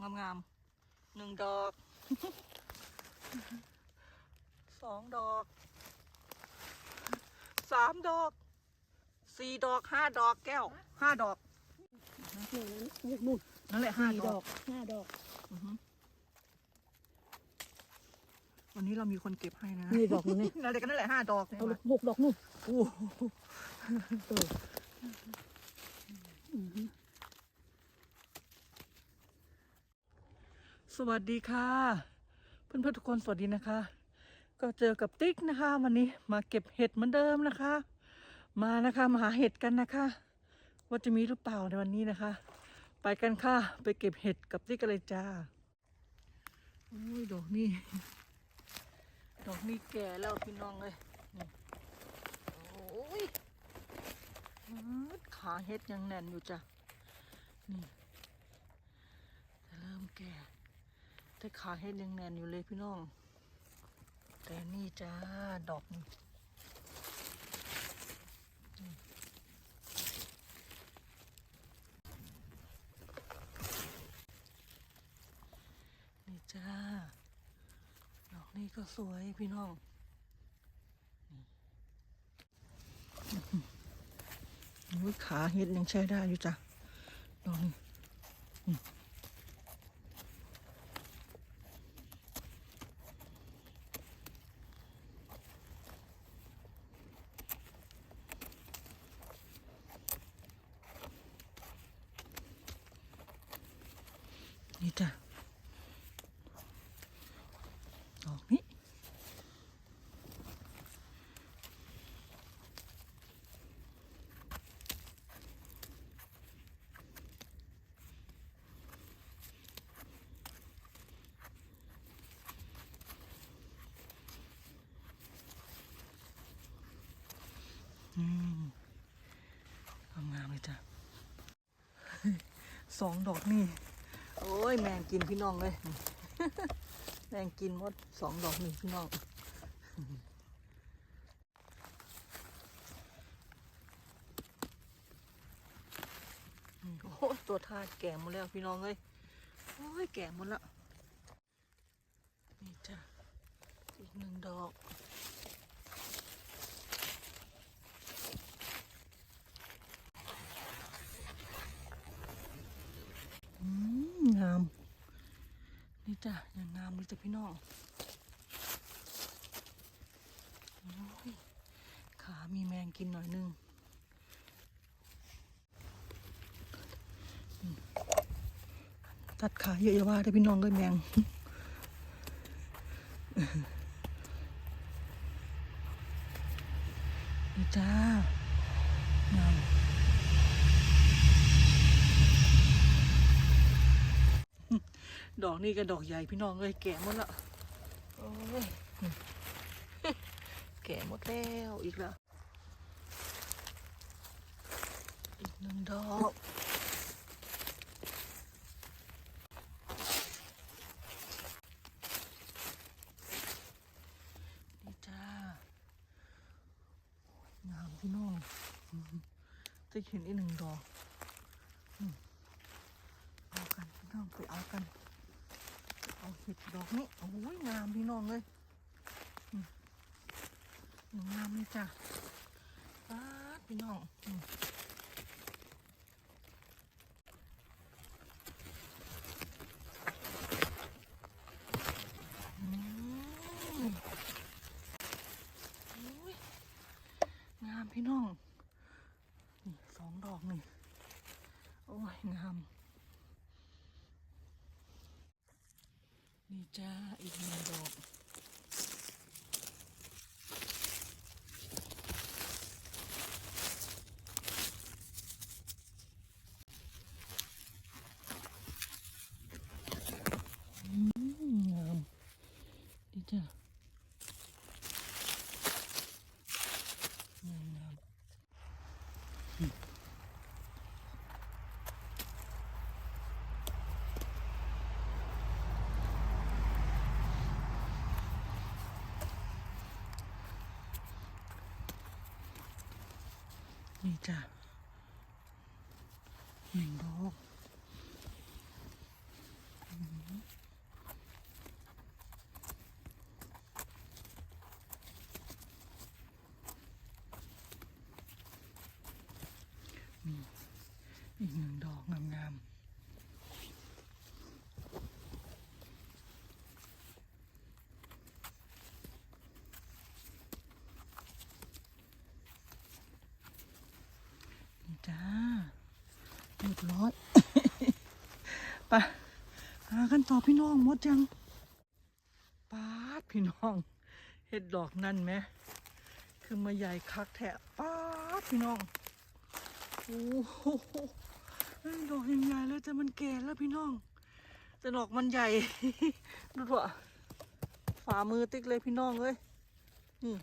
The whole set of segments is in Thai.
งามๆหนึ่งดอก สองดอก สามดอก สี่ดอกห้าดอกแก้ว ห้าดอกหนึ่งนั้นหนึ่งหมุนนั่นแหละห้าสี่ดดออกก ห้าดอก อือฮึวันนี้เรามีคนเก็บให้นะนี่ดอกหนึงนี่นั่นแหละก็นั่นแหละห้าดอกเนี่ยเอามาหกดอกนู่นโอ้โห เอออือฮึ สวัสดีค่ะ เพื่อนๆทุกคนสวัสดีนะคะ ก็เจอกับติ๊กนะคะ วันนี้มาเก็บเห็ดเหมือนเดิมนะคะ มานะคะมาหาเห็ดกันนะคะ ว่าจะมีหรือเปล่าในวันนี้นะคะ ไปกันค่ะไปเก็บเห็ดกับติ๊กกันเลยจ้าโอ้ยดอกนี่ดอกนี่แก่แล้วพี่น้องเลยโอ้ยขาเห็ดยังแน่นอยู่จ้ะนี่จะเริ่มแก่ แต่ขาเห็ดยังแน่นอยู่เลยพี่น้อง แต่นี่จ้า ดอกนี่นี่จ้า ดอกนี้ก็สวยพี่น้องนี่ขาเห็ดยังใช้ได้อยู่จ้ะดอกนี้นี่ นี่จ้ะดอกนี้อืมงามเลยจ้ะสองดอกนี่ โอ้ยแมงกินพี่น้องเลยแมงกินหมดสองดอกหนี่งพี่น้องโอ้ตัวทาแก่หมดแล้วพี่น้องเลยโอ้ยแก่หมดละนี่จ้ะอีกหนึ่งดอก อืมงาม นี่ จ้ะอย่างงามเลยจ้ะพี่น้องขามีแมงกินหน่อยนึงตัดขาเยอะอย่าว่าได้พี่น้องเลยแมงนี่จ้างาม ดอกนี่ก็ดอกใหญ่พี่น้องเลยแก่หมดละโอ้ยแก่หมดแล้วอีกแล้วอีกหนึ่งดอกนี่จ้างามพี่น้องจะเห็นอีกหนึ่งดอกเอากันพี่น้องไปเอากัน เอาเห็ดดอกนี้โอ้ยงามพี่น้องเลยงามเลยจ้ะป้าพี่น้องอืมอืมโอ้ยงามพี่น้องนี่สองดอกนี่โอ้ยงาม นี่จ้าอีกหนึ่งดอกอืมงามนี่จ้างามงาม นี่จ้ะหนึ่งดอกอื บร้อยไปหากันต่อพี่น้องหมดยังปาดพี่น้องเห็ดดอกนั่นไหมคือมาใหญ่คักแทะป๊าดพี่น้องโอ้โหเอ้ยดอกใหญ่ๆเลยแต่มันแก่แล้วพี่น้อง แต่ดอกมันใหญ่ดูเถอะฝ่ามือติ๊กเลยพี่น้องเอ้ยนี่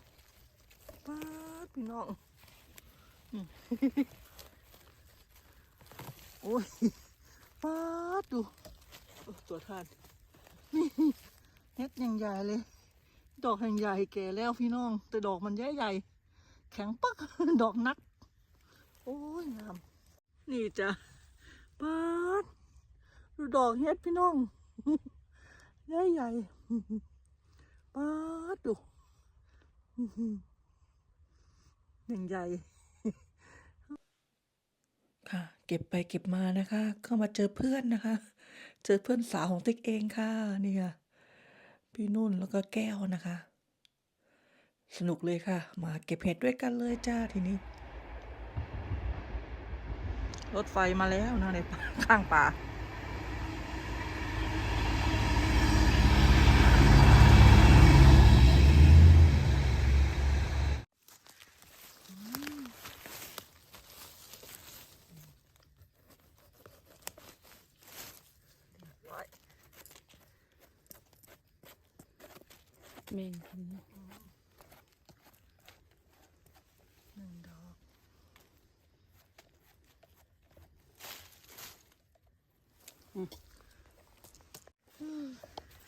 ป๊าดพี่น้อง โอ้ยป๊าดดูตัวทานนี่เฮ็ดยังใหญ่เลย ดอกแห่งใหญ่แก่แล้วพี่น้อง แต่ดอกมันใหญ่ใหญ่แข็งปักดอกนัก โอ้ยงาม นี่จ้ะป๊าดดูดอกเฮ็ดพี่น้องใหญ่ใหญ่ป๊าดดูอย่างใหญ่ ค่ะ เก็บไปเก็บมานะคะ ก็มาเจอเพื่อนนะคะ เจอเพื่อนสาวของติ๊กเองค่ะนี่ค่ะพี่นุ่นแล้วก็แก้วนะคะ สนุกเลยค่ะ มาเก็บเห็ดด้วยกันเลยจ้าทีนี้ รถไฟมาแล้วนะในข้างป่า เมงคันนี้หนึ่งดอก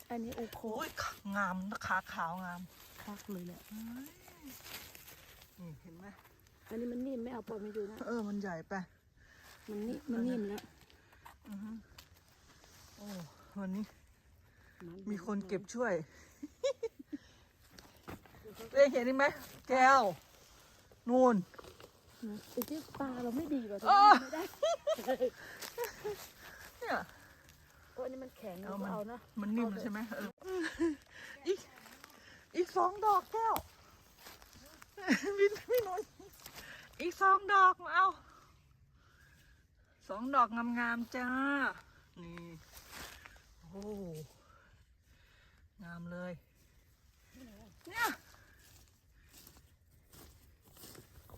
อันนี้โอโคโอ้ยงามนะขาขาวงามคักเลยแหละนี่เห็นไหมอันนี้มันนิ่มไม่เอาปล่อยมันอยู่นะเออมันใหญ่ไปมันนิ่มมันนิ่มแล้วอือฮึโอ้วันนี้มันมีคนเก็บช่วย เอ้ยเห็นไหมแก้วนู่นนะไอ้ที่ปลาเราไม่ดีกว่าเออไม่ได้เนี่ยเพราะอันนี้มันแข็งเอาเรามันเอานะมันนิ่มใช่ไหมเอออีกอีกสองดอกแก้ววินพี่นนท์อีกสองดอกมาเอาสองดอกงามๆจ้า นี่โอ้งามเลยเนี่ย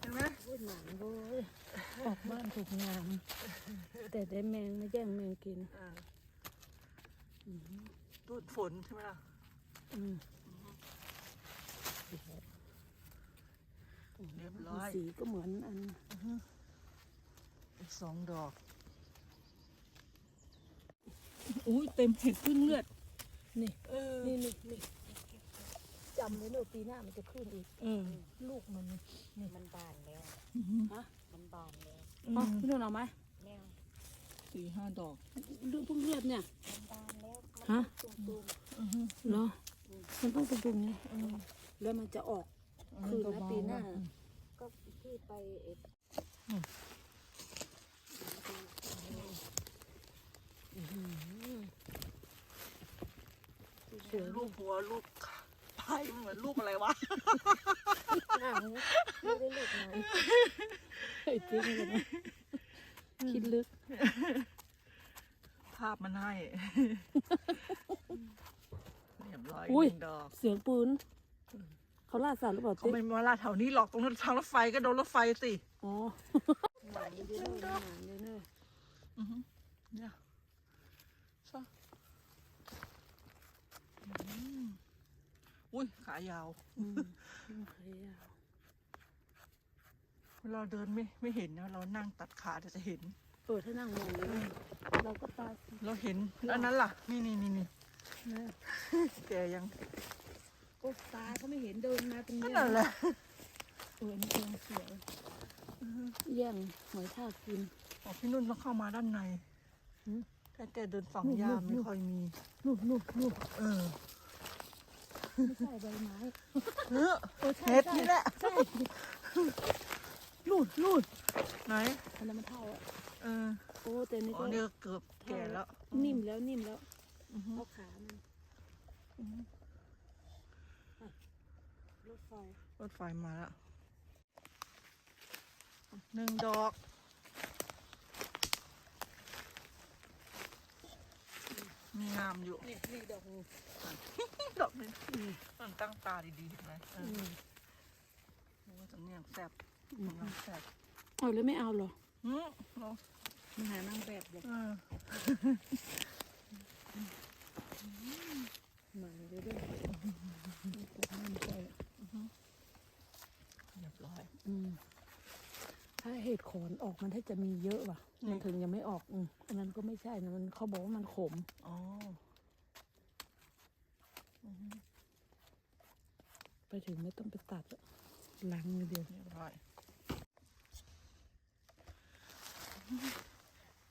เห็นไหมโอ้ยหนังเว้ยออกบ้านถูกงาม แต่ได้แมงมาแย่งแมงกินเออตูดฝนใช่ไหมล่ะอืมเรียบร้อยสีก็เหมือนอันอีกสองดอกอุ้ยเต็มเห็ดพึ่งเลือดนี่เออนี่นี่นี่ จำไว้เนอะปีหน้ามันจะขึ้นอีกเออลูกมันนี่มันบานแล้วฮะมันบานแล้วอ๋อพี่นุ่นเอาไหมแมวสี่ห้าดอกเรื่องเพิ่งเลือดเนี่ยมันบานแล้วฮะตุ่มตุ่มอือฮึเหรอมันต้องเป็นดุงไงแล้วมันจะออกคืนนะเบาๆปีหน้าอืมก็ที่ไปเอ็ดเสือลูกหัวลูก พายมันเหมือนลูกอะไรวะหางไม่ได้ลูกไหนไอ้จริงเลยนะคิดลึก ภาพมันให้เรียบร้อยอุ้ย หนึ่งดอกเสียงปืน เขาล่าสัตว์หรือเปล่าเขาติ๊กไม่มาลาดแถวนี้หรอกตรงนั้นทางรถไฟก็โดนรถไฟสิ อ๋อหมาเยอะๆหมาเยอะอือฮึเนี่ยซะอืม อุ้ยขายาวๆอืมโอเคอะเวลาเดินไม่ไม่เห็นนะเรานั่งตัดขาเดี๋ยวจะเห็น เออถ้านั่งมองเลยเราก็ตาเราเห็นอันนั้นล่ะ นี่นี่นี่นี่นะแกยังโอ้ตาเขาไม่เห็นเดินมาตรงนั่นี้นน่ะแหละเออนี่เองเสียแย่งหอยทากกินอ๋อพี่นุ่นต้องเข้ามาด้านในหืมแต่แกเดินฝั่งนู่นยามนู่นไม่ค่อยมีนู่นนู่นนู่นเออ ไม่ใช่ใบไม้เนื้อเออใช่เห็ดใช่นี่แหละ ใช่นู่นนู่นไหนอันนั้นมันเท่าอะเออโอ้แต่นี่อ๋ก็อเนี่ยเกือบแก่แล้วนิ่มแล้วนิ่มแล้วอือฮึเอาขามันอะรถไฟรถไฟมาแล้วหนึ่งดอก มีงามอยู่ นี่นี่ดอกนี้ดอกนี้มันตั้งตาดีๆเห็นไหมเออือมโอ้สำเนียงแซ่บอืมสำเนียงแซ่บเอาแล้วไม่เอาเหรออืมเอามาหานางแบบเลยเออมาเรื่อยๆนี่ก็มั่นใจ เรียบร้อย อืม ถ้าเห็ดขอนออกมันถ้าจะมีเยอะว่ะ มันถึงยังไม่ออกอืมอันนั้นก็ไม่ใช่นะมันเขาบอกว่ามันขม อ๋อไปถึงไม่ต้องไปตัดอะล้างมือเดียวเรียบร้อย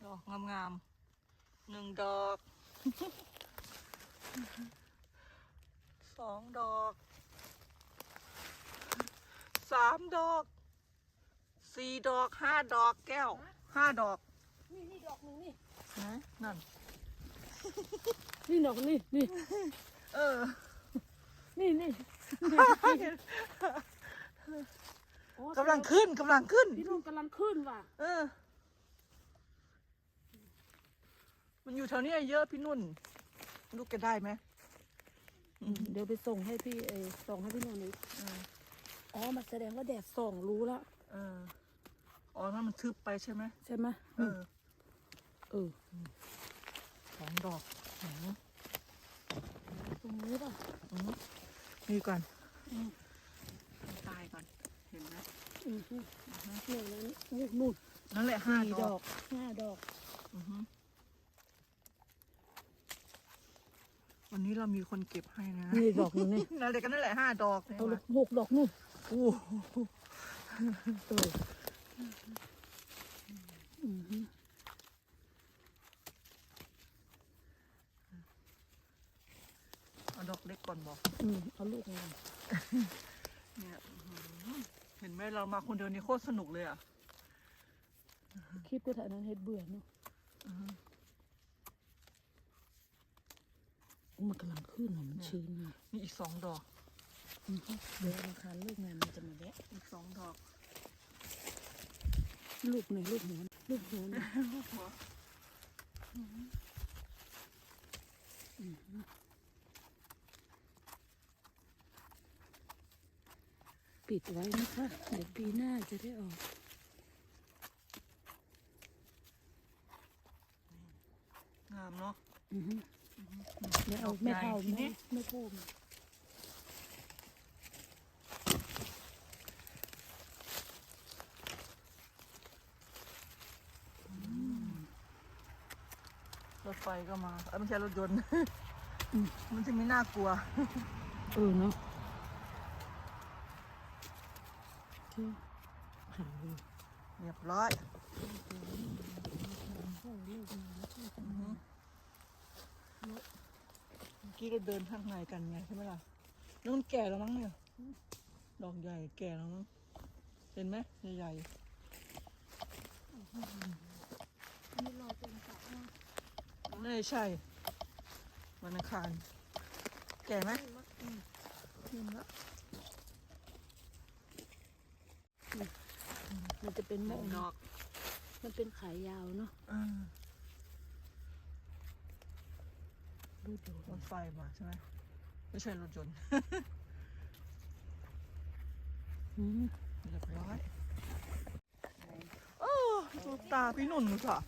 ดอกงามๆหนึ่งดอก สองดอก สามดอก สี่ดอกห้าดอกแก้วห้าดอกนี่นี่ดอกหนึ่งนี่นะนั่น นี่ดอกนี่นี่เออนี่นี่โอ้กำลังขึ้นกำลังขึ้น พี่นุ่นกำลังขึ้นว่ะเออ มันอยู่แถวนี้เยอะพี่นุ่น ลูกแกได้ไหมเดี๋ยวไปส่งให้พี่เออส่งให้พี่นุ่นอีกเอออ๋อมันแสดงว่าแดดส่องรู้แล้ว เออ อ๋อถ้ามันทึบไปใช่ไหมใช่ไหมเออเออสองดอกหืมตรงนี้ป่ะอืมนี่ก่อนอืมให้ตายก่อน เห็นไหมอือฮึหนึ่งนั้นอู้นู่นนั่นแหละห้าสี่ดดออกกห้าดอก อือฮึวันนี้เรามีคนเก็บให้นะนี่ดอกหนึงนี่นั่นแหละก็นั่นแหละห้าดอกเนี่ยเอาลูว่ะกหกดอกนู่นโอ้โห เอออือฮึเอาดอกเล็กก่อนบอกอืมเอาลูกมาเนี่ยอื้อหือเห็นไหมเรามาคนเดียวนี่โคตรสนุกเลยอะคิดว่าถ่ายนั้นเฮ็ดเบื่อเนาะอือฮึโอ้มันกำลังขึ้นอะมันชื้นอะมีอีกสองดอกอือฮึเดี๋ยวราคารเลิกงานมันจะมาแวะอีกสองดอก ลูกหน่อยลูกหัวลูกหัวหน่อยลูกหัวปิดไว้นะคะเดี๋ยวปีหน้าจะได้ออกงามเนาะอือฮึเดี๋ยวเอาไม่เท่าทีนี้ไม่ไม่พูดร ก็มาเอ้ยไม่ใช่รถยนต์ มันจะไม่น่ากลัวเออเนาะโอเคหาเลยเรียบร้อยเข้าเลิกงานแล้วก็จะอือฮึเมื่อกี้เราเดินข้างในกันไงใช่ไหมล่ะนี่มันแก่แล้วมั้งเนี่ย ดอกใหญ่แก่แล้วมั้ง เห็นไหมใหญ่นี่รอเป็นสาวๆ ไม่ใช่ วันอังคาร แก่ไหมเห็นแล้วมันจะเป็นหโมนึ่งงดอก มันเป็นขายยาวเนาะอ่าดูดูรถไฟมาใช่ไหมไม่ใช่รถยนต์อืมเรียบร้อยโอ้ดูตาพี่นุ่นดูสิดูอะ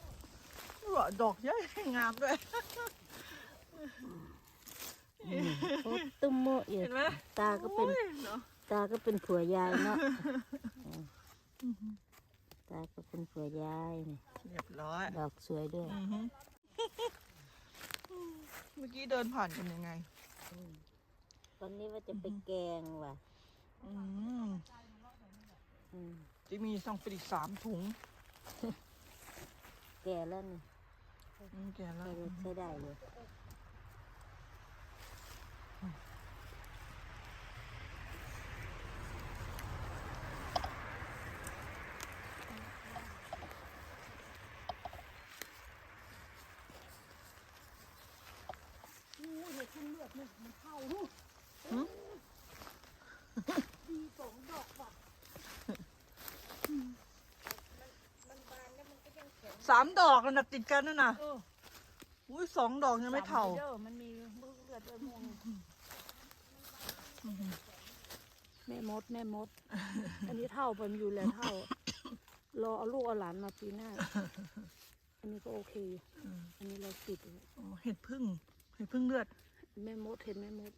ดอกใหญ่งามด้วย โอ้ตุ้มโมเอียเห็นไหมตาก็เป็น โอ้ยเนาะตาก็เป็นผัวยายเนาะตาก็เป็นผัวยายนี่เรียบร้อย ดอกสวยด้วย อือฮึเมื่อกี้เดินผ่านกันยังไงตอนนี้ว่าจะไปแกงว่ะ อืมอืมจะมีซองไปอีกสามถุง แกแล้วนี่ อืมแกแล้ว ใช้ได้ใช้ได้เลย อู้เห็ดขึ้นเลือดเนี่ยมันเข้าลูก หืม ดีสองดอกว่ะ สามดอกแล้วนะติดกันนั่นน่ะเออโอุ้ยสองดอกยังไม่เท่าเด้อมันมีลูกเลือดด้วยม่วงแม่มดแม่มด อันนี้เท่าไปมันอยู่แล้วเท่ารอเอาลูกเอาหลานมาปีหน้า อันนี้ก็โอเค อันนี้เราติดอยู่โอ้เห็ดพึ่งเห็ดพึ่งเลือด แม่มดเห็นแม่มด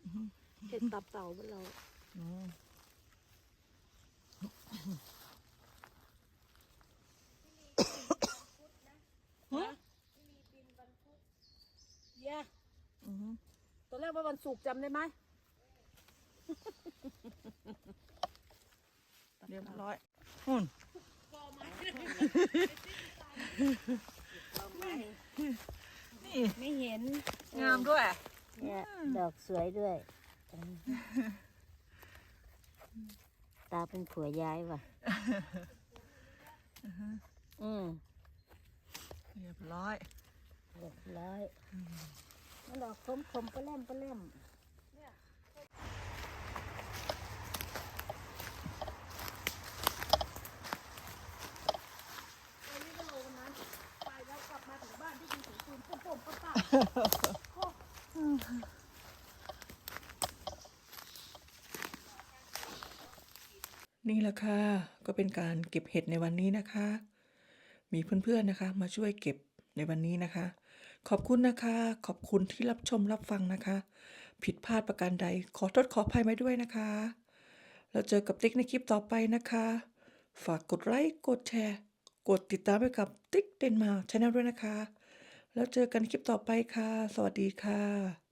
เห็ดตับเต่าบ้านเรา อืมเย่อือหือตอนแรกว่าวันศุกร์จำได้ไหมเรียบร้อยหุ่นนี่ไม่เห็นงามด้วย เนี่ยดอกสวยด้วย ตาเป็นผัวย้ายว่ะ อืม เรียบร้อยเรียบร้อยมันดอกคมคมๆก็เล่มก็เล่มนี่แหละค่ะ ก็เป็นการเก็บเห็ดในวันนี้นะคะ มีเพื่อนๆนะคะ มาช่วยเก็บในวันนี้นะคะ ขอบคุณนะคะ ขอบคุณที่รับชมรับฟังนะคะ ผิดพลาดประการใด ขอโทษขออภัยมาด้วยนะคะ แล้วเจอกับติ๊กในคลิปต่อไปนะคะ ฝากกดไลค์กดแชร์ กดติดตามไปกับติ๊กเดนมาร์ชแนลด้วยนะคะ แล้วเจอกันคลิปต่อไปค่ะ สวัสดีค่ะ